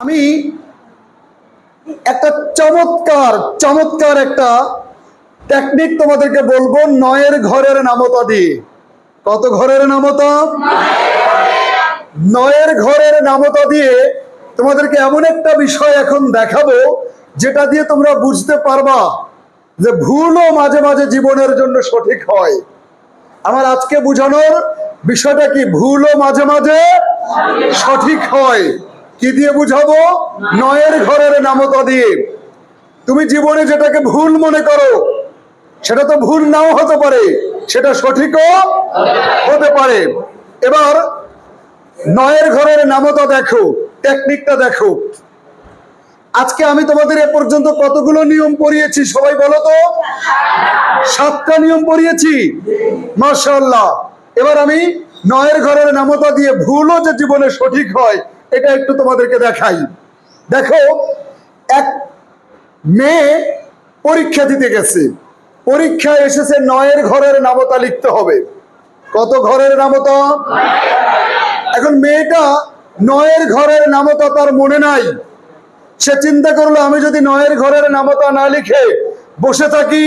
আমি একটা চমৎকার চমৎকার একটা টেকনিক তোমাদেরকে বলব, নয়ের ঘরের নামতা দিয়ে কত ঘরের নামতা? নয়ের ঘরের নামতা দিয়ে তোমাদেরকে এমন একটা বিষয় এখন দেখাবো, যেটা দিয়ে তোমরা বুঝতে পারবা যে ভুলও মাঝে মাঝে জীবনের জন্য সঠিক হয়। আমার আজকে বোঝানোর বিষয়টা কি? ভুলও মাঝে মাঝে সঠিক হয়। কি দিয়ে বুঝাবো? নয়ের ঘরের নামতা দিয়ে। তুমি জীবনে যেটাকে ভুল মনে করো সেটা তো ভুল নাও হতে পারে সেটা সঠিকও হতে পারে। এবার নয়ের ঘরের নামতা দেখো টেকনিকটা দেখো। আজকে আমি তোমাদের এ পর্যন্ত কতগুলো নিয়ম পড়িয়েছি সবাই বলো তো? সাতটা নিয়ম পড়িয়েছি? মার্শাল্লাহ এবার আমি নয়ের ঘরের নামতা দিয়ে ভুলও যে জীবনে সঠিক হয় এটা একটু তোমাদেরকে দেখাই। দেখো, এক মেয়ে পরীক্ষা দিতে গেছে। পরীক্ষায় এসেছে নয়ের ঘরের নামতা লিখতে হবে। কত ঘরের নামতা? এখন মেয়েটা নয়ের ঘরের নামতা তার মনে নাই। সে চিন্তা করল, আমি যদি নয়ের ঘরের নামতা না লিখে বসে থাকি,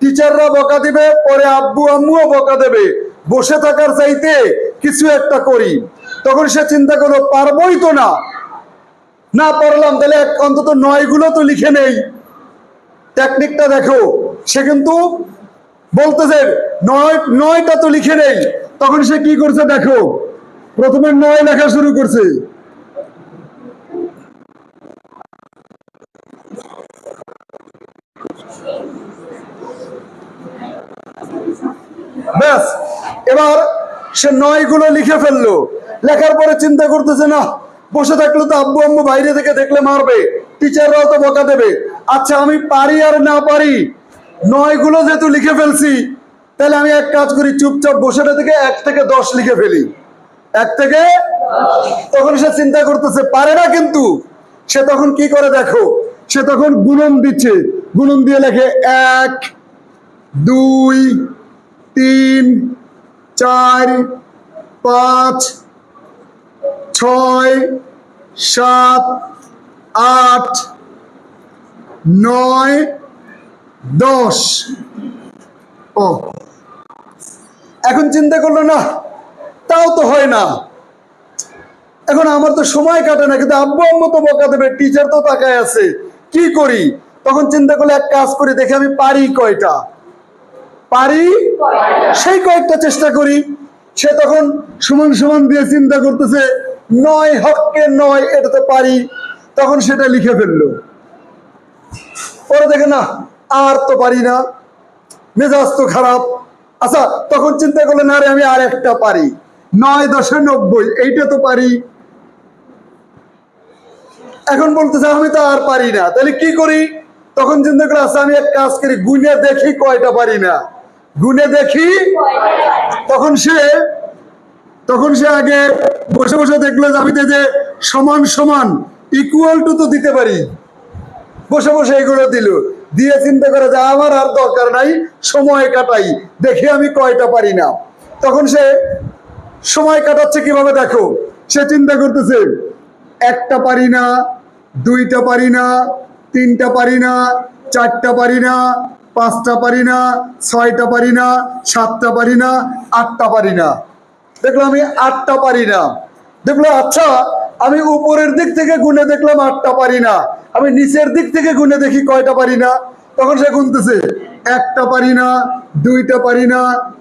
টিচাররা বকা দিবে, পরে আব্বু আম্মুও বকা দেবে। বসে থাকার চাইতে কিছু একটা করি। তখন সে চিন্তা করল, পারবই তো না। না পারলাম, তাহলে অন্তত নয়গুলো তো লিখে নেই। টেকনিকটা দেখো, সে কিন্তু বলতেছে, নয়, নয়টা তো লিখে নেই। তখন সে কি করছে দেখো, প্রথমে নয় লেখা শুরু করছে। ব্যাস, এবার সে নয়গুলো লিখে ফেলল। লেখার পরে চিন্তা করতেছে, না, বসে থাকলে তো আব্বু আম্মু বাইরে থেকে দেখলে মারবে, টিচাররাও তো বকা দেবে। আচ্ছা আমি পারি আর না পারি? নয়গুলো যেহেতু লিখে ফেলছি, তাহলে আমি এক কাজ করি, চুপচাপ বসে থেকে এক থেকে দশ লিখে ফেলি। এক থেকে তখন সে চিন্তা করতেছে, পারে না কিন্তু। সে তখন কি করে দেখো? সে তখন গুণন দিচ্ছে। গুণন দিয়ে লেখে, এক, দুই, তিন, চার, পাঁচ ছয় সাত আট নয় দশ। ও। এখন চিন্তা করল না তাও তো হয় না। এখন আমার তো সময় কাটে না কিন্তু আব্বু আম্মু তো বকা দেবে টিচার তো তাকায় আছে। কি করি? তখন চিন্তা করলে এক কাজ করি দেখে আমি পারি কয়টা? পারি? সেই কয়েকটা চেষ্টা করি। সে তখন সমান সমান দিয়ে চিন্তা করতেছে নয় হককে নয় এটা তো পারি তখন সেটা লিখে ফেলল। পরে দেখে না আর তো পারি না। মেজাজ তো খারাপ। আচ্ছা তখন চিন্তা করলেন আরে আমি আর একটা পারি। নয় দশে নব্বই এইটা তো পারি। এখন বলতেছে আমি তো আর পারি না। তাহলে কি করি? তখন চিন্তা করে আচ্ছা আমি এক কাজ করি গুনে দেখি কয়টা পারি না। গুনে দেখি তখন সে তখন সে আগে বসে বসে দেখল যে যে সমান সমান ইকুয়াল টু তো দিতে পারি। বসে বসে এগুলো দিল। দিয়ে চিন্তা করে যে আমার আর দরকার নাই, সময় কাটাই। দেখি আমি কয়টা পারি না। তখন সে সময় কাটাচ্ছে কীভাবে দেখো? সে চিন্তা করতেছে, একটা পারি না, দুইটা পারি না, তিনটা পারি না, চারটা পারি না, পাঁচটা পারি না, ছয়টা পারি না, সাতটা পারি না, আটটা পারি না। দেখল আমি আটটা পারি না। দেখল আচ্ছা আমি উপরের দিক থেকে গুনে দেখলাম আটটা পারি না। আমি নিচের দিক থেকে গুনে দেখি কয়টা পারি না। তখন সে গুনতেছে, একটা পারি না, দুইটা পারি না,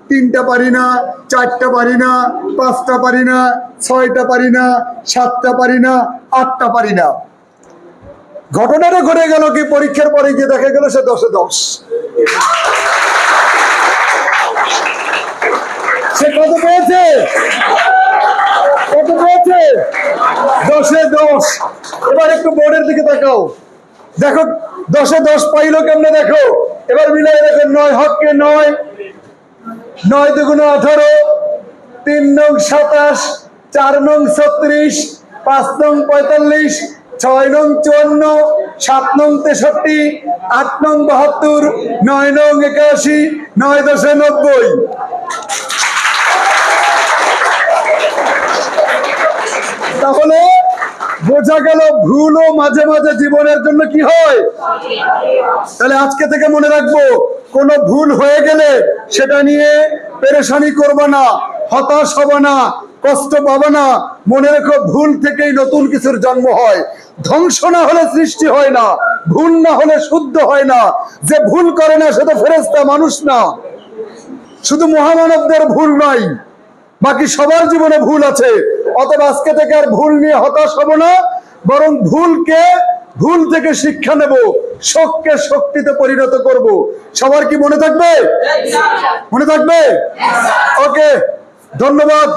তিনটা পারি না, চারটা পারি না, পাঁচটা পারি না, ছয়টা পারি না, সাতটা পারি না, আটটা পারি না। ঘটনাটা ঘটে গেল কি, পরীক্ষার পরে গিয়ে দেখা গেল সে দশে দশ। কত পেয়েছে? কত পেয়েছে? দশে দশ। এবার একটু বোর্ডের দিকে তাকাও। দেখো, দশে দশ পাইলো কেমনে দেখো? এবার মিলাই দেখো, নয় হককে নয়। নয় দুগুণ আঠারো, তিন নং সাতাশ, চার নং ছত্রিশ, পাঁচ নং পঁয়তাল্লিশ, ছয় নং চুয়ান্ন, সাত নং তেষট্টি, আট নং বাহাত্তর, নয় নং একাশি, নয় দশে নব্বই। তাহলে বোঝা গেল ভুলও মাঝে মাঝে জীবনের জন্য কি হয়? তাহলে আজকে থেকে মনে রাখব, কোনো ভুল হয়ে গেলে সেটা নিয়ে পেরেশানি করবে না, হতাশ হবে না, কষ্ট পাবে না। মনে রেখো ভুল থেকেই নতুন কিছুর জন্ম হয়। ধ্বংস না হলে সৃষ্টি হয় না, ভুল না হলে শুদ্ধ হয় না। যে ভুল করে না সে তো ফেরেস্তা মানুষ না। শুধু মহামানবদের ভুল নাই, বাকি সবার জীবনে ভুল আছে। অতএব আজকে থেকে আর ভুল নিয়ে হতাশ হব না বরং ভুলকে ভুল থেকে শিক্ষা নেব শোককে শক্তিতে পরিণত করব। সবার কি মনে থাকবে? মনে থাকবে? ওকে ধন্যবাদ।